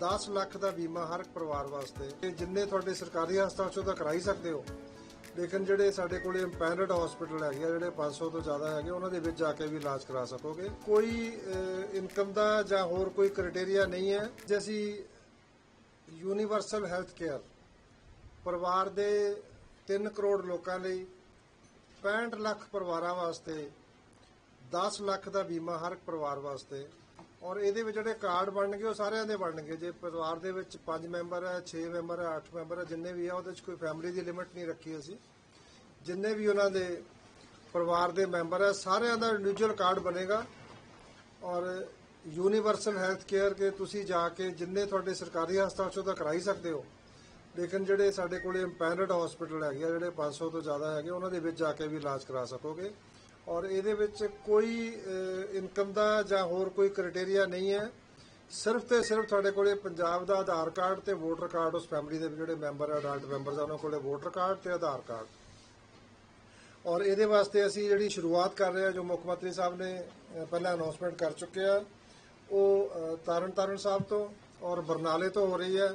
10 ਲੱਖ ਦਾ ਬੀਮਾ ਹਰ ਇੱਕ ਪਰਿਵਾਰ ਵਾਸਤੇ। ਤੇ ਜਿੰਨੇ ਤੁਹਾਡੇ ਸਰਕਾਰੀ ਹਸਪਤਾਲ ਚੋਂ ਤਾਂ ਕਰਾ ਸਕਦੇ ਹੋ। ਲੇਕਿਨ ਜਿਹੜੇ ਸਾਡੇ ਕੋਲੇ ਇੰਪੈਨਡ ਹਸਪੀਟਲ ਹੈਗੇ ਆ, ਜਿਹੜੇ 500 ਤੋਂ ਜ਼ਿਆਦਾ ਹੈਗੇ, ਉਹਨਾਂ ਦੇ ਵਿੱਚ ਜਾ ਕੇ ਵੀ ਇਲਾਜ ਕਰਾ ਸਕੋਗੇ। ਕੋਈ ਇਨਕਮ ਦਾ ਜਾਂ ਹੋਰ ਕੋਈ ਕ੍ਰਾਈਟੇਰੀਆ ਨਹੀਂ ਹੈ। ਜੇ ਅਸੀਂ ਯੂਨੀਵਰਸਲ ਹੈਲਥ ਕੇਅਰ ਪਰਿਵਾਰ ਦੇ 3 ਕਰੋੜ ਲੋਕਾਂ ਲਈ 65 ਲੱਖ ਪਰਿਵਾਰਾਂ ਵਾਸਤੇ 10 ਲੱਖ ਦਾ ਬੀਮਾ ਹਰ ਪਰਿਵਾਰ ਵਾਸਤੇ ਔਰ ਇਹਦੇ ਵਿੱਚ ਜਿਹੜੇ ਕਾਰਡ ਬਣਨਗੇ, ਉਹ ਸਾਰਿਆਂ ਦੇ ਬਣਨਗੇ। ਜੇ ਪਰਿਵਾਰ ਦੇ ਵਿੱਚ 5 ਮੈਂਬਰ ਹੈ 6 ਮੈਂਬਰ ਹੈ 8 ਮੈਂਬਰ ਹੈ, ਜਿੰਨੇ ਵੀ ਆ, ਉਹਦੇ ਵਿੱਚ ਕੋਈ ਫੈਮਿਲੀ ਦੀ ਲਿਮਿਟ ਨਹੀਂ ਰੱਖੀ ਅਸੀਂ। ਜਿੰਨੇ ਵੀ ਉਹਨਾਂ ਦੇ ਪਰਿਵਾਰ ਦੇ ਮੈਂਬਰ ਹੈ, ਸਾਰਿਆਂ ਦਾ ਇੰਡੀਵਿਜੂਅਲ ਕਾਰਡ ਬਣੇਗਾ। ਔਰ ਯੂਨੀਵਰਸਲ ਹੈਲਥ ਕੇਅਰ ਕੇ ਤੁਸੀਂ ਜਾ ਕੇ ਜਿੰਨੇ ਤੁਹਾਡੇ ਸਰਕਾਰੀ ਹਸਪਤਾਲ ਚੋਂ ਤਾਂ ਕਰਾ ਸਕਦੇ ਹੋ। ਲੇਕਿਨ ਜਿਹੜੇ ਸਾਡੇ ਕੋਲੇ ਇੰਪੈਨਡ ਹਸਪੀਟਲ ਹੈਗੇ ਆ, ਜਿਹੜੇ 500 ਤੋਂ ਜ਼ਿਆਦਾ ਹੈਗੇ, ਉਹਨਾਂ ਦੇ ਵਿੱਚ ਜਾ ਕੇ ਵੀ ਇਲਾਜ ਕਰਾ ਸਕੋਗੇ। ਔਰ ਇਹਦੇ ਵਿੱਚ ਕੋਈ ਇਨਕਮ ਦਾ ਜਾਂ ਹੋਰ ਕੋਈ ਕ੍ਰਾਈਟੇਰੀਆ ਨਹੀਂ ਹੈ। ਸਿਰਫ ਤੇ ਸਿਰਫ ਤੁਹਾਡੇ ਕੋਲੇ ਪੰਜਾਬ ਦਾ ਆਧਾਰ ਕਾਰਡ ਤੇ ਵੋਟਰ ਕਾਰਡ ਉਸ ਫੈਮਿਲੀ ਦੇ ਜਿਹੜੇ ਮੈਂਬਰ ਆ ਅਡਲਟ ਮੈਂਬਰਸ ਆ, ਉਹਨਾਂ ਕੋਲੇ ਵੋਟਰ ਕਾਰਡ ਤੇ ਆਧਾਰ ਕਾਰਡ। ਔਰ ਇਹਦੇ ਵਾਸਤੇ ਅਸੀਂ ਜਿਹੜੀ ਸ਼ੁਰੂਆਤ ਕਰ ਰਹੇ ਹਾਂ, ਜੋ ਮੁੱਖ ਮੰਤਰੀ ਸਾਹਿਬ ਨੇ ਪਹਿਲਾਂ ਅਨਾਉਂਸਮੈਂਟ ਕਰ ਚੁੱਕੇ ਆ, ਉਹ ਤਾਰਨ ਤਾਰਨ ਸਾਹਿਬ ਤੋਂ ਔਰ ਬਰਨਾਲੇ ਤੋਂ ਹੋ ਰਹੀ ਹੈ।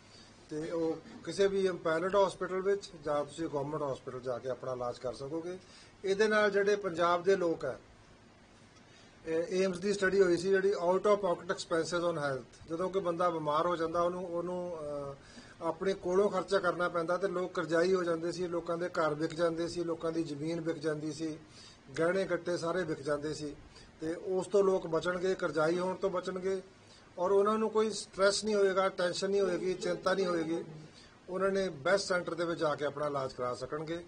ਤੇ ਉਹ ਕਿਸੇ ਵੀ ਇੰਪੈਨਡ ਹਸਪੀਟਲ ਵਿੱਚ ਜਾਂ ਤੁਸੀਂ ਗਵਰਨਮੈਂਟ ਹਸਪੀਟਲ ਜਾ ਕੇ ਆਪਣਾ ਇਲਾਜ ਕਰ ਸਕੋਗੇ। ਇਹਦੇ ਨਾਲ ਜਿਹੜੇ ਪੰਜਾਬ ਦੇ ਲੋਕ ਹੈ ਏਮਸ ਦੀ ਸਟੱਡੀ ਹੋਈ ਸੀ ਜਿਹੜੀ out of pocket expenses on health ਜਦੋਂ ਕਿ ਬੰਦਾ ਬਿਮਾਰ ਹੋ ਜਾਂਦਾ, ਉਹਨੂੰ ਉਹਨੂੰ ਆਪਣੇ ਕੋਲੋਂ ਖਰਚਾ ਕਰਨਾ ਪੈਂਦਾ ਤੇ ਲੋਕ ਕਰਜ਼ਾਈ ਹੋ ਜਾਂਦੇ ਸੀ, ਲੋਕਾਂ ਦੇ ਘਰ ਵਿਕ ਜਾਂਦੇ ਸੀ, ਲੋਕਾਂ ਦੀ ਜ਼ਮੀਨ ਵਿਕ ਜਾਂਦੀ ਸੀ, ਗਹਿਣੇ ਗੱਟੇ ਸਾਰੇ ਵਿਕ ਜਾਂਦੇ ਸੀ ਤੇ ਉਸ ਤੋਂ ਲੋਕ ਬਚਣਗੇ, ਕਰਜ਼ਾਈ ਹੋਣ ਤੋਂ ਬਚਣਗੇ। ਔਰ ਉਹਨਾਂ ਨੂੰ ਕੋਈ ਸਟ੍ਰੈਸ ਨਹੀਂ ਹੋਏਗਾ ਟੈਨਸ਼ਨ ਨਹੀਂ ਹੋਏਗੀ, ਚਿੰਤਾ ਨਹੀਂ ਹੋਏਗੀ। ਉਹਨਾਂ ਨੇ ਬੈਸਟ ਸੈਂਟਰ ਦੇ ਵਿੱਚ ਜਾ ਕੇ ਆਪਣਾ ਇਲਾਜ ਕਰਾ ਸਕਣਗੇ।